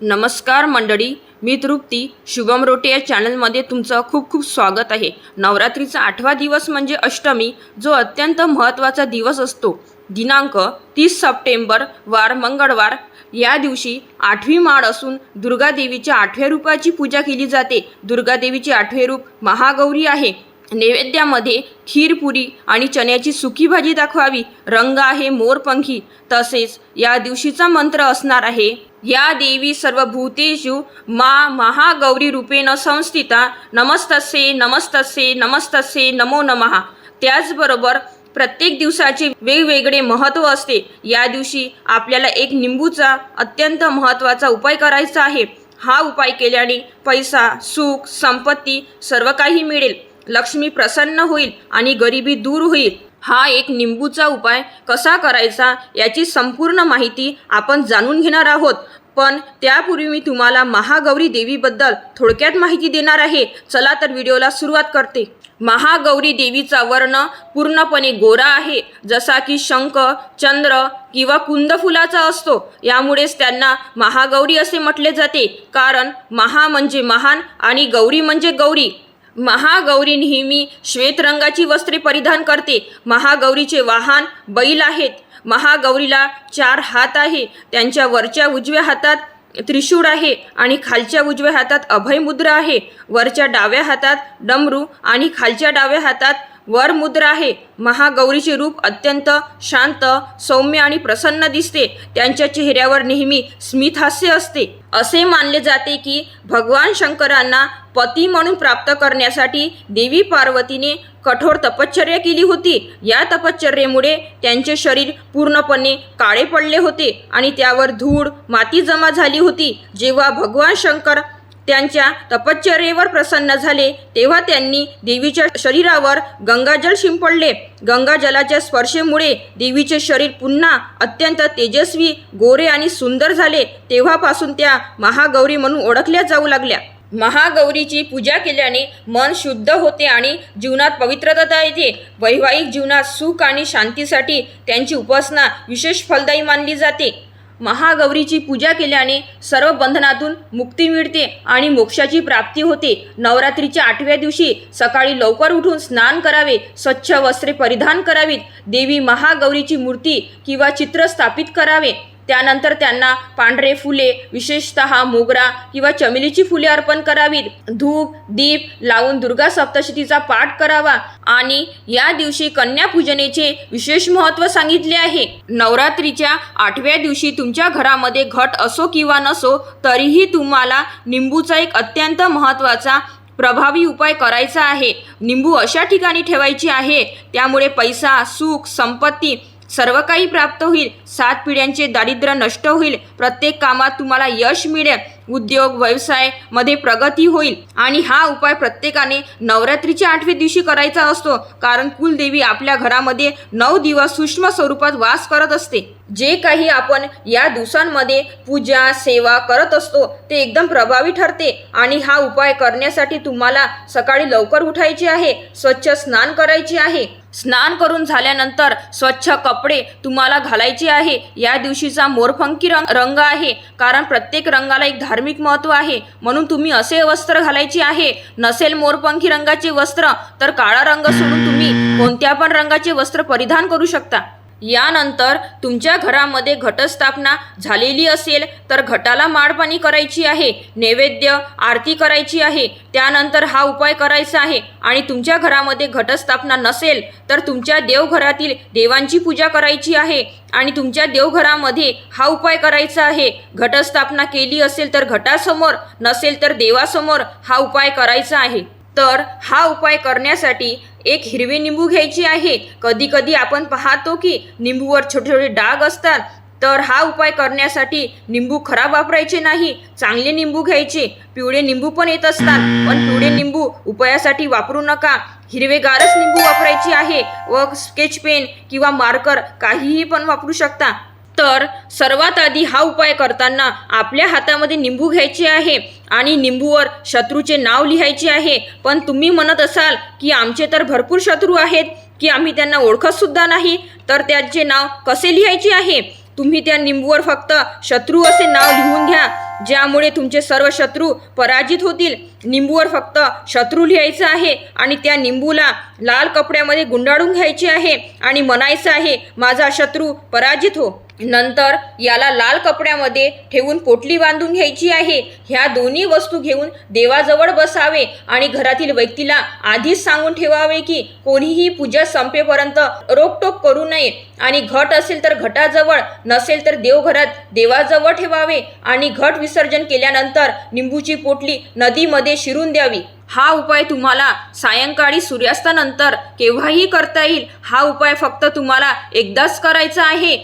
नमस्कार मंडळी मी तृप्ती. शुभम रोटे या चॅनलमध्ये तुमचं खूप खूप स्वागत आहे. नवरात्रीचा आठवा दिवस म्हणजे अष्टमी जो अत्यंत महत्त्वाचा दिवस असतो. दिनांक तीस सप्टेंबर वार मंगळवार. या दिवशी आठवी माळ असून दुर्गादेवीच्या आठव्या रूपाची पूजा केली जाते. दुर्गादेवीचे आठवे रूप महागौरी आहे. नैवेद्यामध्ये खीरपुरी आणि चण्याची सुकी भाजी दाखवावी. रंग आहे मोरपंखी. तसेच या दिवशीचा मंत्र असणार आहे या देवी सर्व भूतेषु मा महागौरी रूपेण संस्थिता. नमस्तस्ये नमस्तस्ये नमस्तस्ये नमो नमः. त्याचबरोबर प्रत्येक दिवसाचे वेगवेगळे महत्त्व असते. या दिवशी आपल्याला एक निंबूचा अत्यंत महत्त्वाचा उपाय करायचा आहे. हा उपाय केल्याने पैसा सुख संपत्ती सर्व काही मिळेल. लक्ष्मी प्रसन्न होईल आणि गरिबी दूर होईल. हा एक निंबूचा उपाय कसा करायचा याची संपूर्ण माहिती आपण जाणून घेणार आहोत. पण त्यापूर्वी मी तुम्हाला महागौरी देवीबद्दल थोडक्यात माहिती देणार आहे. चला तर व्हिडिओला सुरुवात करते. महागौरी देवीचा वर्ण पूर्णपणे गोरा आहे. जसा की शंख चंद्र किंवा कुंद फुलाचा असतो. यामुळेच त्यांना महागौरी असे म्हटले जाते. कारण महा म्हणजे महान आणि गौरी म्हणजे गौरी. महागौरी नेहमी श्वेत रंगाची वस्त्रे परिधान करते. महागौरीचे वाहन बैल आहेत. महागौरीला चार हात आहे. त्यांच्या वरच्या उजव्या हातात त्रिशूळ आहे आणि खालच्या उजव्या हातात अभय मुद्रा आहे. वरच्या डाव्या हातात डमरू आणि खालच्या डाव्या हातात वर मुद्रा आहे. महागौरीचे रूप अत्यंत शांत सौम्य आणि प्रसन्न दिसते. त्यांच्या चेहऱ्यावर नेहमी स्मितहास्य असते. असे मानले जाते की भगवान शंकरांना पती म्हणून प्राप्त करण्यासाठी देवी पार्वतीने कठोर तपश्चर्या केली होती. या तपश्चर्येमुळे त्यांचे शरीर पूर्णपणे काळे पडले होते आणि त्यावर धूळ माती जमा झाली होती. जेव्हा भगवान शंकर त्यांच्या तपश्चर्येवर प्रसन्न झाले. तेव्हा त्यांनी देवीच्या शरीरावर गंगाजल शिंपडले. गंगाजलाच्या स्पर्शेमुळे देवीचे शरीर पुन्हा अत्यंत तेजस्वी गोरे आणि सुंदर झाले. तेव्हापासून त्या महागौरी म्हणून ओळखल्या जाऊ लागल्या. महागौरीची पूजा केल्याने मन शुद्ध होते आणि जीवनात पवित्रता येते. वैवाहिक जीवनात सुख आणि शांतीसाठी त्यांची उपासना विशेष फलदायी मानली जाते. महागौरीची पूजा केल्याने सर्व बंधनातून मुक्ती मिळते आणि मोक्षाची प्राप्ती होते. नवरात्रीच्या आठव्या दिवशी सकाळी लवकर उठून स्नान करावे स्वच्छ वस्त्रे परिधान करावीत. देवी महागौरीची मूर्ती किंवा चित्र स्थापित करावे. त्यानंतर त्यांना पांढरे फुले विशेषत मोगरा किंवा चमेलीची फुले अर्पण करावीत. धूप दीप लावून दुर्गा सप्तशतीचा पाठ करावा. आणि या दिवशी कन्यापूजनेचे विशेष महत्त्व सांगितले आहे. नवरात्रीच्या आठव्या दिवशी तुमच्या घरामध्ये घट असो किंवा नसो तरीही तुम्हाला निंबूचा एक अत्यंत महत्त्वाचा प्रभावी उपाय करायचा आहे. निंबू अशा ठिकाणी ठेवायची आहे. त्यामुळे पैसा सुख संपत्ती सर्व काही प्राप्त होईल. सात पिढ्यांचे दारिद्र्य नष्ट होईल. प्रत्येक कामात तुम्हाला यश मिळेल. उद्योग व्यवसायमध्ये प्रगती होईल. आणि हा उपाय प्रत्येकाने नवरात्रीच्या आठव्या दिवशी करायचा असतो. कारण कुलदेवी आपल्या घरामध्ये नऊ दिवस सूक्ष्म स्वरूपात वास करत असते. जे काही आपण या दिवसांमध्ये पूजा सेवा करत असतो ते एकदम प्रभावी ठरते. आणि हा उपाय करण्यासाठी तुम्हाला सकाळी लवकर उठायचे आहे. स्वच्छ स्नान करायचे आहे. स्नान करून झाल्यानंतर स्वच्छ कपडे तुम्हाला घालायचे आहे. या दिवशीचा मोरफंकी रंग रंग आहे. कारण प्रत्येक रंगाला एक धार्मिक महत्त्व आहे. म्हणून तुम्ही असे वस्त्र घालायचे आहे. नसेल मोरपंखी रंगाचे वस्त्र तर काळा रंग सोडून तुम्ही कोणत्या पण रंगाचे वस्त्र परिधान करू शकता. यानंतर तुमच्या घरामध्ये घटस्थापना झालेली असेल तर घटाला माडपाणी करायची आहे नैवेद्य आरती करायची आहे त्यानंतर हा उपाय करायचा आहे. आणि तुमच्या घरामध्ये घटस्थापना नसेल तर तुमच्या देवघरातील देवांची पूजा करायची आहे. आणि तुमच्या देवघरामध्ये हा उपाय करायचा आहे. घटस्थापना केली असेल तर घटासमोर नसेल तर देवासमोर हा उपाय करायचा आहे. तर हा उपाय करण्यासाठी एक हिरवे निंबू घ्यायची आहे कधी कधी आपण पाहतो की निंबूवर छोटे छोटे डाग असतात. तर हा उपाय करण्यासाठी निंबू खराब वापरायचे नाही. चांगले निंबू घ्यायचे. पिवळे निंबू पण येत असतात. पण पिवळे निंबू उपायासाठी वापरू नका. हिरवेगारच निंबू वापरायची आहे व स्केच पेन किंवा मार्कर काहीही पण वापरू शकता. तर सर्वात आधी हा उपाय करताना आपल्या हातामध्ये निंबू घ्यायचे आहे आणि निंबूवर शत्रूचे नाव लिहायचे आहे. पण तुम्ही म्हणत असाल की आमचे तर भरपूर शत्रू आहेत की आम्ही त्यांना ओळखतसुद्धा नाही तर त्यांचे नाव कसे लिहायचे आहे? तुम्ही त्या निंबूवर फक्त शत्रू असे नाव लिहून घ्या ज्यामुळे तुमचे सर्व शत्रू पराजित होतील. निंबूवर फक्त शत्रू लिहायचं आहे आणि त्या निंबूला लाल कपड्यामध्ये गुंडाळून घ्यायचे आहे आणि म्हणायचं आहे माझा शत्रू पराजित हो. नंतर याला लाल कपड्यामध्ये ठेवून पोटली बांधून घ्यायची आहे. ह्या दोन्ही वस्तू घेऊन देवाजवळ बसावे आणि घरातील व्यक्तीला आधीच सांगून ठेवावे की कोणीही पूजा संपेपर्यंत रोकटोक करू नये. आणि घट असेल तर घटाजवळ नसेल तर देवघरात देवाजवळ ठेवावे. आणि घट विसर्जन केल्यानंतर निंबूची पोटली नदीमध्ये शिरून द्यावी. हा उपाय तुम्हाला सायंकाळी सूर्यास्तानंतर केव्हाही करता येईल. हा उपाय फक्त तुम्हाला एकदाच करायचा आहे.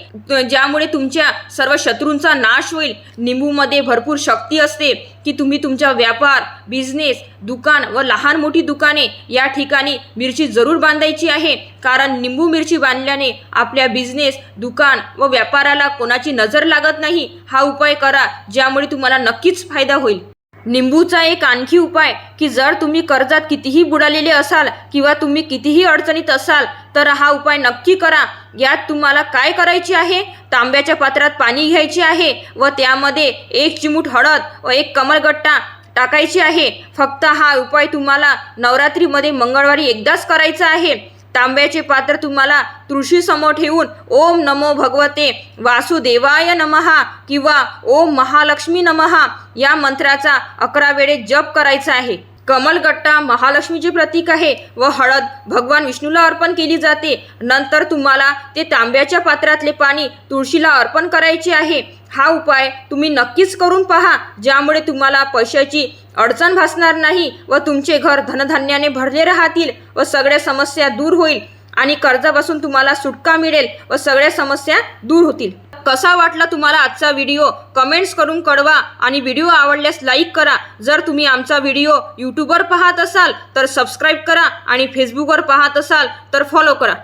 ज्यामुळे तुमच्या सर्व शत्रूंचा नाश होईल. निंबूमध्ये भरपूर शक्ती असते की तुम्ही तुमचा व्यापार बिझनेस दुकान व लहान मोठी दुकाने या ठिकाणी मिरची जरूर बांधायची आहे. कारण निंबू मिरची बांधल्याने आपल्या बिझनेस दुकान व व्यापाराला कोणाची नजर लागत नाही. हा उपाय करा ज्यामुळे तुम्हाला नक्कीच फायदा होईल. निंबूचा एक आणखी उपाय की जर तुम्ही कर्जात कितीही बुडालेले असाल किंवा तुम्ही कितीही अडचणीत असाल तर हा उपाय नक्की करा. यात तुम्हाला काय करायचे आहे? तांब्याच्या पात्रात पाणी घ्यायचे आहे व त्यामध्ये एक चिमूट हळद व एक कमलगट्टा टाकायची आहे. फक्त हा उपाय तुम्हाला नवरात्रीमध्ये मंगळवारी एकदाच करायचा आहे. तांब्याचे पात्र तुम्हाला तुळशीसमोर ठेवून ओम नमो भगवते वासुदेवाय नमहा किंवा ओम महालक्ष्मी नमहा या मंत्राचा अकरा वेळे जप करायचा आहे. कमलगट्टा महालक्ष्मीचे प्रतीक आहे व हळद भगवान विष्णूला अर्पण केली जाते. नंतर तुम्हाला ते तांब्याच्या पात्रातले पाणी तुळशीला अर्पण करायचे आहे. हा उपाय तुम्ही नक्कीच करून पहा ज्यामुळे तुम्हाला पैशाची अडचण भासणार नाही व तुमचे घर धनधान्याने भरले राहतील व सगळ्या समस्या दूर होईल आणि कर्जापासून तुम्हाला सुटका मिळेल व सगळ्या समस्या दूर होतील. कसा वाटला तुम्हाला आजचा व्हिडिओ? कमेंट्स करून कळवा आणि व्हिडिओ आवडल्यास लाईक करा. जर तुम्ही आमचा व्हिडिओ यूट्यूबवर पाहत असाल तर सबस्क्राईब करा आणि फेसबुकवर पाहत असाल तर फॉलो करा.